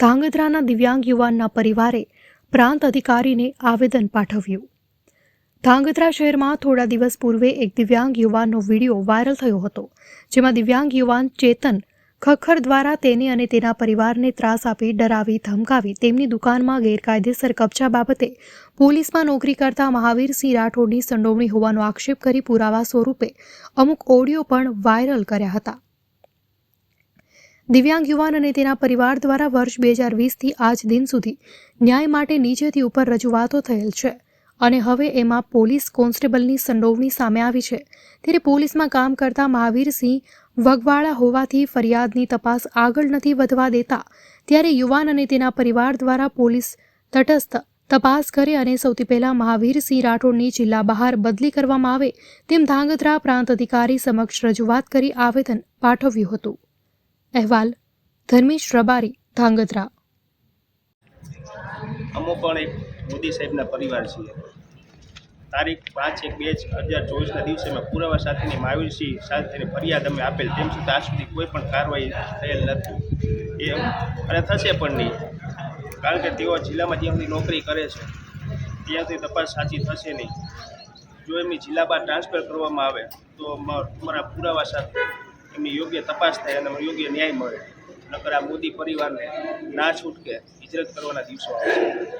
ધાંગધ્રાના દિવ્યાંગ યુવાનના પરિવારે પ્રાંત અધિકારીને આવેદન પાઠવ્યું. ધાંગધ્રા શહેરમાં થોડા દિવસ પૂર્વે એક દિવ્યાંગ યુવાનનો વીડિયો વાયરલ થયો હતો, જેમાં દિવ્યાંગ યુવાન ચેતન ખખર દ્વારા તેને અને તેના પરિવારને ત્રાસ આપી, ડરાવી, ધમકાવી તેમની દુકાનમાં ગેરકાયદેસર કબજા બાબતે પોલીસમાં નોકરી કરતા મહાવીરસિંહ રાઠોડની સંડોવણી હોવાનો આક્ષેપ કરી પુરાવા સ્વરૂપે અમુક ઓડિયો પણ વાયરલ કર્યા હતા. દિવ્યાંગ યુવાન અને તેના પરિવાર દ્વારા વર્ષ બે હજાર વીસથી આજ દિન સુધી ન્યાય માટે નીચેથી ઉપર રજૂઆતો થયેલ છે. અને હવે એમાં પોલીસ કોન્સ્ટેબલની સંડોવણી સામે આવી છે. ત્યારે પોલીસમાં કામ કરતા મહાવીરસિંહ વગવાળા હોવાથી ફરિયાદની તપાસ આગળ નથી વધવા દેતા. ત્યારે યુવાન અને તેના પરિવાર દ્વારા પોલીસ તટસ્થ તપાસ કરે અને સૌથી પહેલાં મહાવીરસિંહ રાઠોડની જિલ્લા બહાર બદલી કરવામાં આવે તેમ ધાંગધ્રા પ્રાંત અધિકારી સમક્ષ રજૂઆત કરી આવેદન પાઠવ્યું હતું. અહેવાલ, ધર્મેશ રબારી, ધાંગધ્રા. અમો પણ એક મોદી સાહેબના પરિવાર છીએ. તારીખ પાંચ એક બે હજાર ચોવીસના દિવસે અમે પુરાવા સાથેની મહાવીરસિંહ સાથેની ફરિયાદ અમે આપેલ, તેમ છતાં આજ સુધી કોઈ પણ કાર્યવાહી થયેલ નથી. એ અને થશે પણ નહીં, કારણ કે તેઓ જિલ્લામાં જ્યાં સુધી નોકરી કરે છે, ત્યાં સુધી તપાસ સાચી થશે નહીં. જો એમની જિલ્લા બહાર ટ્રાન્સફર કરવામાં આવે, તો અમારા પુરાવા સાથે એમની યોગ્ય તપાસ થાય અને યોગ્ય ન્યાય મળે. નકર આ મોદી પરિવારને ના છૂટકે હિજરત કરવાના દિવસો આવશે